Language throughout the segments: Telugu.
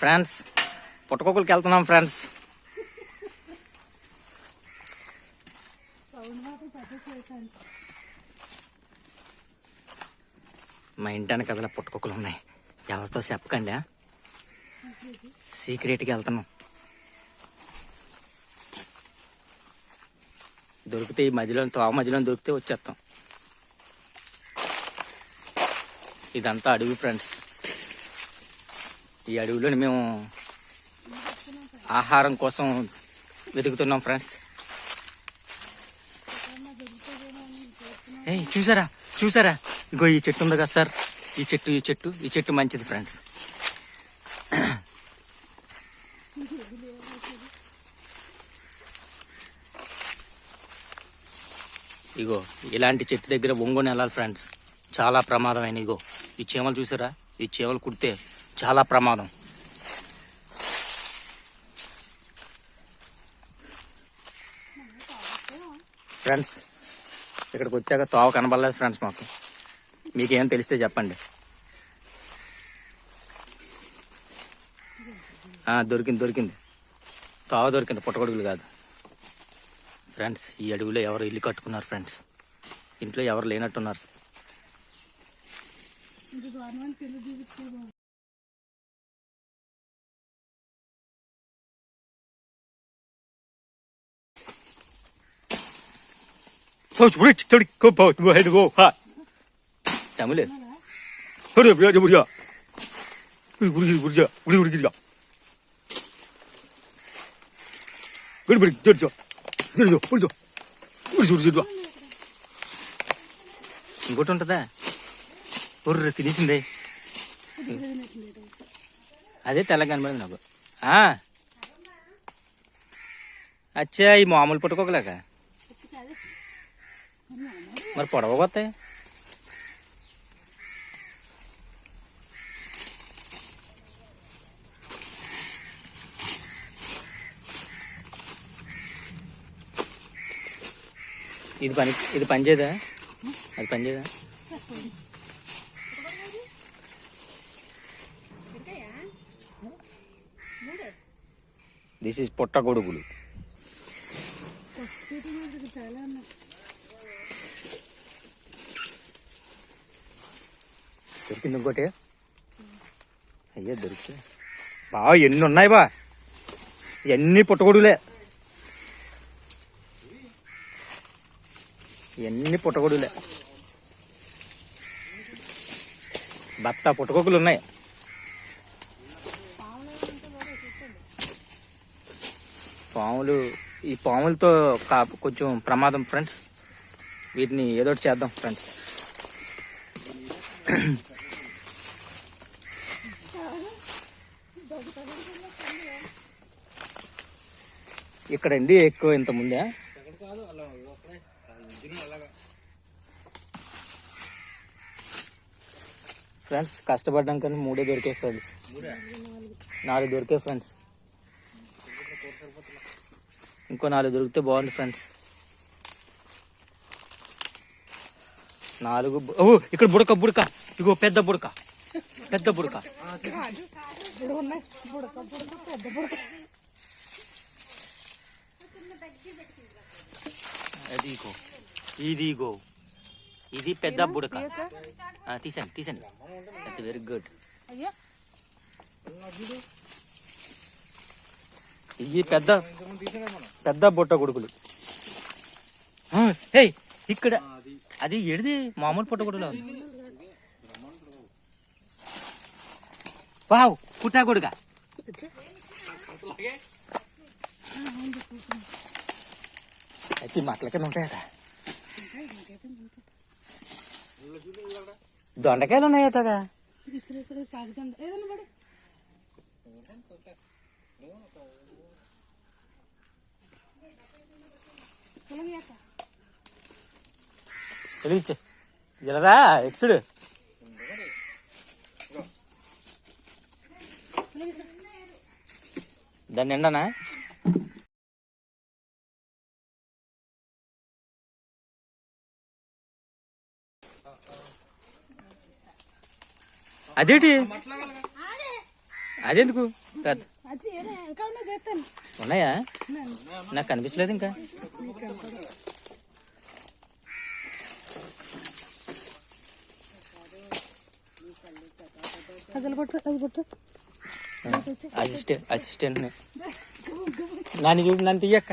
ఫ్రెండ్స్ పుట్టకొక్కలకి వెళ్తున్నాం ఫ్రెండ్స్. మా ఇంటాన కదలా పుట్టకొక్కలు ఉన్నాయి. ఎవరితో చెప్పకండి సీక్రెట్కి వెళ్తున్నాం. దొరికితే ఈ మధ్యలో తోవ మధ్యలో దొరికితే వచ్చేస్తాం. ఇదంతా అడవి ఫ్రెండ్స్. ఈ అడవిలోని మేము ఆహారం కోసం వెతుకుతున్నాం ఫ్రెండ్స్. ఏ చూసారా? చూసారా? ఇగో ఈ చెట్టు ఉంది కదా సార్. ఈ చెట్టు ఈ చెట్టు ఈ చెట్టు మంచిది ఫ్రెండ్స్. ఇగో ఇలాంటి చెట్టు దగ్గర ఒంగోని వెళ్ళాలి ఫ్రెండ్స్. చాలా ప్రమాదమైన ఇగో. ఈ చీమలు చూసారా? ఈ చీమలు కుడితే చాలా ప్రమాదం. ఫ్రెండ్స్ ఇక్కడికి వచ్చాక తోవ కనబడలేదు ఫ్రెండ్స్ మాకు. మీకేం తెలిస్తే చెప్పండి. దొరికింది దొరికింది. తోవ దొరికింది పుట్టగొడుగులు కాదు. ఫ్రెండ్స్ ఈ అడవిలో ఎవరు ఇల్లు కట్టుకున్నారు ఫ్రెండ్స్? ఇంట్లో ఎవరు లేనట్టున్నారు? తమిళ 우리 우리 우리 우리야 우리 우리 우리야 우리 우리 우리야 우리 우리 저저 저저 우리 저 우리 우리 우리 ఇంకోటి ఉంటుందా ఉర్రు తినేసిందే అదే తెల్ల కనబడింది నాకు ఆ. అచ్చా ఈ మామూలు పుట్టుకోకలేక మరి పొడవ కొత్తాయి ఇది పని ఇది పని చేయదా? అది పని చేయదా? దిస్ ఇస్ పొట్ట గొడుగులు దొరికింది ఇంకోటి? అయ్యో దొరికి బావ ఎన్ని ఉన్నాయి బా? ఎన్ని పుట్టగొడుగులే. ఎన్ని పుట్టగొడుగులే. బత్త పుట్టగొడుగులు ఉన్నాయి. పాములు ఈ పాములతో కా- కొంచెం ప్రమాదం ఫ్రెండ్స్. వీటిని ఏదో చేద్దాం ఫ్రెండ్స్. ఇక్కడండి ఎక్కువ ఇంత ముందే. ఫ్రెండ్స్ కష్టపడ్డాం కానీ మూడే దొరికే ఫ్రెండ్స్ నాలుగు దొరికే ఫ్రెండ్స్ ఇంకో నాలుగు దొరికితే బాగుంది ఫ్రెండ్స్ నాలుగు ఓ ఇక్కడ బుడక బుడక. ఇగో పెద్ద బుడక పెద్ద బుడక. అది ఇగో. ఇది ఇది పెద్ద బుడక. తీసండి తీసండి. దట్ వెరీ గుడ్ ఇవి పెద్ద పెద్ద బుట్ట కొడుకులు. ఇక్కడ. అది ఎడిది మామూలు పుట్ట కొడుకులో ఉంది. వావ్ కొడుక. అయితే కింద ఉంటాయట దొండకాయలు ఉన్నాయటగా ఇసురు ఇలారా ఎక్సుడు దాన్ని ఎండనా? అదేటి? అదెందుకు? పెద్ద ఉన్నాయా? నాకు కనిపించలేదు ఇంకా. అది పట్టు అది పట్టు అసిస్టెంట్ అసిస్టెంట్ నన్ను చూడు నన్ను తీయక్క.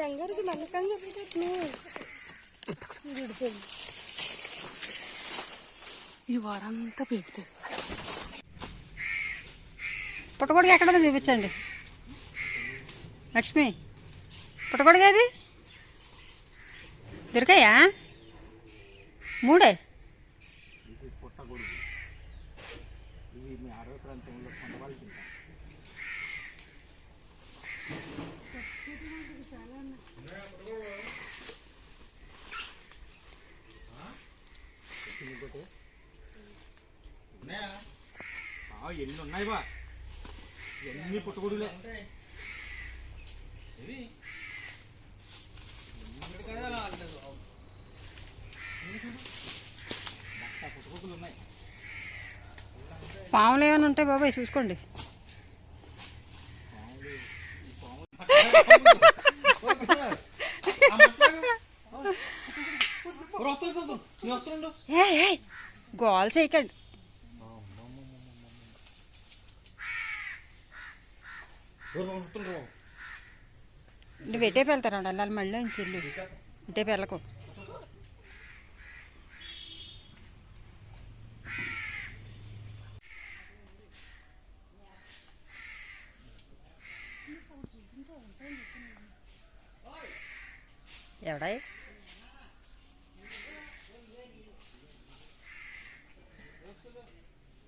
కంగారుకి నన్ను కంగారు విడిపోయింది. ఈ వారంతా పెడుతుంది పుట్టగొడుగు ఎక్కడ చూపించండి. లక్ష్మి పుట్టగొడుగు ఏది? దొరికాయా? మూడే? ఎన్ని ఉన్నాయి బా ఎన్ని పుట్టగొడుగులే పాములు ఏమైనా ఉంటాయి బాబాయ్ చూసుకోండి గోల్ చేయకండి నువ్వు ఎటే వెళ్తారా వెళ్ళాలి మళ్ళీ నుంచి ఇల్లు ఇటే వెళ్ళకు ఎవడాయి?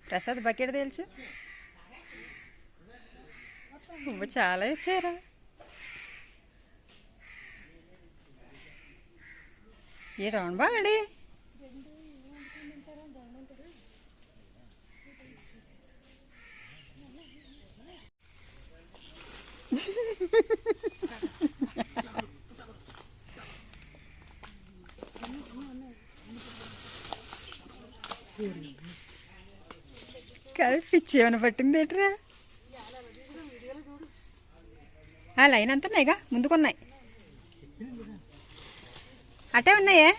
ప్రసాద్ బకెట్ తెలుసు చాలా ఇచ్చారా ఈ రౌండ్ బాగడి కాదు ఏమైనా పట్టింది ఏంట్రా ఆ లైన్ అంతా ఉన్నాయిగా ముందుకున్నాయి అటే ఉన్నాయే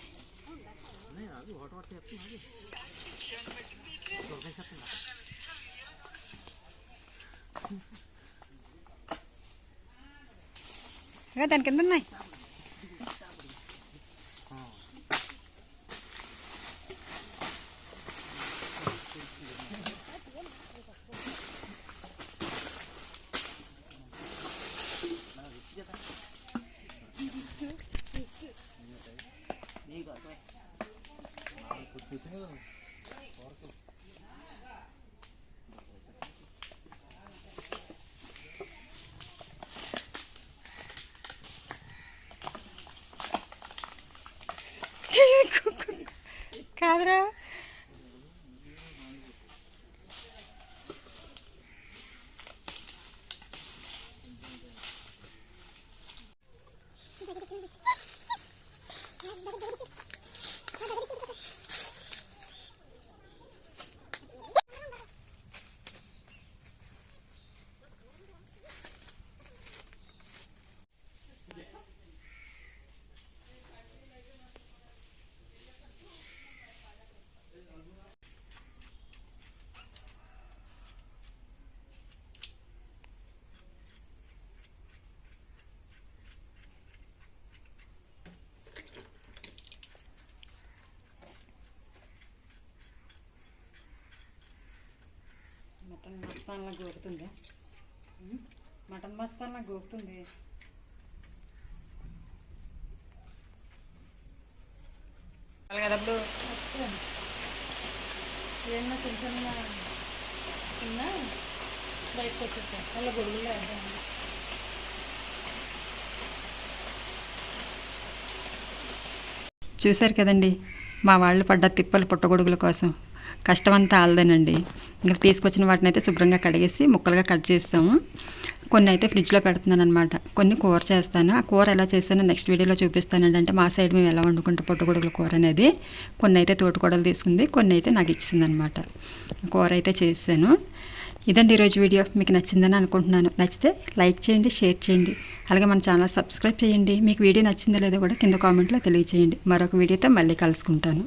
ఇక దాని కింద ఉన్నాయి Puta. మటన్ మస్తాన్లా గోకుతుంది మటన్ మస్తాన్లా గోకుతుంది కదప్పుడు ఏమన్నా చిన్న చిన్న బయటకు వచ్చేస్తాను అలా గొడుగులు వేద్దాం చూశారు కదండి మా వాళ్ళు పడ్డ తిప్పలు పుట్టగొడుగుల కోసం. కష్టమంతా ఆల్దేనండి. ఇంకా తీసుకొచ్చిన వాటిని అయితే శుభ్రంగా కడిగేసి ముక్కలుగా కట్ చేస్తాము. కొన్ని అయితే ఫ్రిడ్జ్లో పెడుతున్నాను అనమాట కొన్ని కూర చేస్తాను. ఆ కూర ఎలా చేస్తానో నెక్స్ట్ వీడియోలో చూపిస్తానండి. అంటే మా సైడ్ మేము ఎలా వండుకుంటాం పుట్టగొడుగుల కూర అనేది. కొన్ని అయితే తోటకూడలు తీసుకుంది. కొన్ని అయితే నాకు ఇచ్చింది అనమాట కూర అయితే చేశాను. ఇదండి ఈరోజు వీడియో. మీకు నచ్చిందని అనుకుంటున్నాను. నచ్చితే లైక్ చేయండి షేర్ చేయండి. అలాగే మన ఛానల్ సబ్స్క్రైబ్ చేయండి. మీకు వీడియో నచ్చిందో లేదో కూడా కింద కామెంట్లో తెలియచేయండి. మరొక వీడియోతో మళ్ళీ కలుసుకుంటాను.